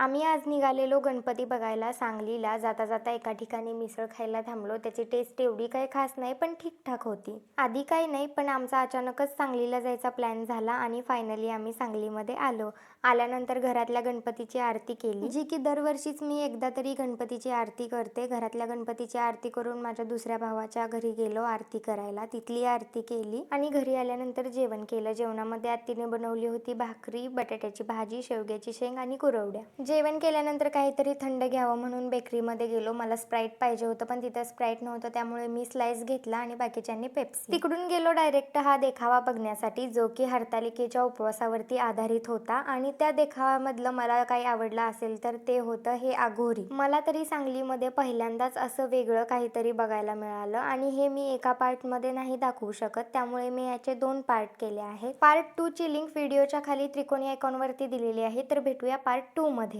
आम्ही आज निघालेलो गणपती बघायला सांगलीला. जाता जाता एका ठिकाणी मिसळ खायला थांबलो. त्याची टेस्ट एवढी काही खास नाही पण ठीकठाक होती. आधी काही नाही पण आमचा अचानकच सांगलीला जायचा प्लॅन झाला आणि फायनली आम्ही सांगलीमध्ये आलो. आल्यानंतर घरातल्या गणपतीची आरती केली. जी की दरवर्षीच मी एकदा तरी गणपतीची आरती करते. घरातल्या गणपतीची आरती करून माझ्या दुसऱ्या भावाच्या घरी गेलो आरती करायला. तिथली आरती केली आणि घरी आल्यानंतर जेवण केलं. जेवणामध्ये आत्तीने बनवली होती भाकरी बटाट्याची भाजी शेवग्याची शेंग आणि कुरवड्या. जेवण केल्यानंतर काहीतरी थंड घ्यावं म्हणून बेकरीमध्ये गेलो. मला स्प्राईट पाहिजे होतं पण तिथं स्प्राईट नव्हतं त्यामुळे मी स्लाइस घेतला आणि बाकीच्यांनी पेप्सी तिकडून गेलो डायरेक्ट हा देखावा बघण्यासाठी जो की हरतालिकेच्या उपवासावरती आधारित होता आणि त्या देखाव्यामधलं मला काही आवडलं असेल तर ते होतं हे आघोरी. मला तरी सांगलीमध्ये पहिल्यांदाच असं वेगळं काहीतरी बघायला मिळालं आणि हे मी एका पार्टमध्ये नाही दाखवू शकत त्यामुळे मी याचे दोन पार्ट केले आहेत. पार्ट टू ची लिंक व्हिडिओच्या खाली त्रिकोणी आयकॉनवरती दिलेली आहे तर भेटूया पार्ट टू मध्ये